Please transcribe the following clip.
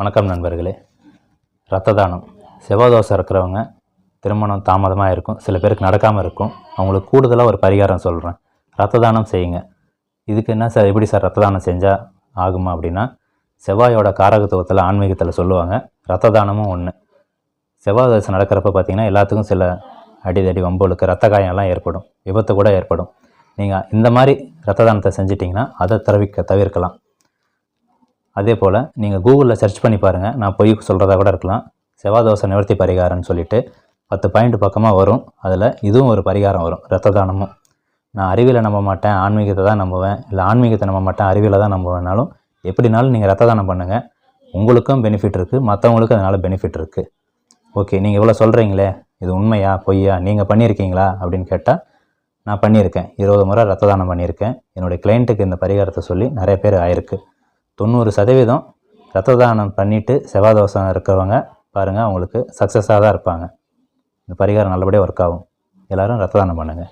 வணக்கம் நண்பர்களே. ரத்த தானம் செவ்வாய் தோசை இருக்கிறவங்க திருமணம் தாமதமாக இருக்கும். சில பேருக்கு நடக்காமல் இருக்கும். அவங்களுக்கு கூடுதலாக ஒரு பரிகாரம் சொல்கிறேன் ரத்த தானம் செய்யுங்க. இதுக்கு என்ன சார் எப்படி சார் ரத்த தானம் செஞ்சால் ஆகுமா அப்படின்னா செவ்வாயோட காரகத்துவத்தில் ஆன்மீகத்தில் சொல்லுவாங்க. ரத்த தானமும் ஒன்று செவ்வாய் தோசை நடக்கிறப்ப பார்த்தீங்கன்னா எல்லாத்துக்கும் சில அடிதடி வம்புகளுக்கு ரத்த காயம்லாம் ஏற்படும். விபத்து கூட ஏற்படும். நீங்கள் இந்த மாதிரி ரத்த தானத்தை செஞ்சிட்டிங்கன்னா அதை தவிர்க்க தவிர்க்கலாம். அதே போல் நீங்கள் கூகுளில் சர்ச் பண்ணி பாருங்கள் நான் பொய் சொல்கிறதா கூட இருக்கலாம். செவ்வாதோசை நிவர்த்தி பரிகாரம்னு சொல்லிட்டு பத்து பாயிண்ட் பக்கமாக வரும். அதில் இதுவும் ஒரு பரிகாரம் வரும். ரத்த தானமும். நான் அறிவியலை நம்ப மாட்டேன். ஆன்மீகத்தை தான் நம்புவேன். இல்லை ஆன்மீகத்தை நம்ப மாட்டேன். அறிவியலை தான் நம்புவேனாலும் எப்படினாலும் நீங்கள் ரத்த தானம் பண்ணுங்கள் உங்களுக்கும் பெனிஃபிட் இருக்குது மற்றவங்களுக்கும் அதனால் பெனிஃபிட் இருக்குது ஓகே நீங்கள் இவ்வளோ சொல்கிறீங்களே இது உண்மையா? பொய்யா? நீங்கள் பண்ணியிருக்கீங்களா? அப்படின்னு கேட்டால் நான் பண்ணியிருக்கேன். இருபது முறை ரத்த தானம் பண்ணியிருக்கேன். என்னுடைய கிளைண்ட்டுக்கு இந்த பரிகாரத்தை சொல்லி நிறைய பேர் ஆயிருக்கு. தொண்ணூறு சதவீதம் ரத்த தானம் பண்ணிவிட்டு செவ்வாய் தோசம் இருக்கிறவங்க பாருங்கள் அவங்களுக்கு சக்ஸஸாக தான் இருப்பாங்க. இந்த பரிகாரம் நல்லபடியாக ஒர்க் ஆகும். எல்லோரும் ரத்த தானம் பண்ணுங்கள்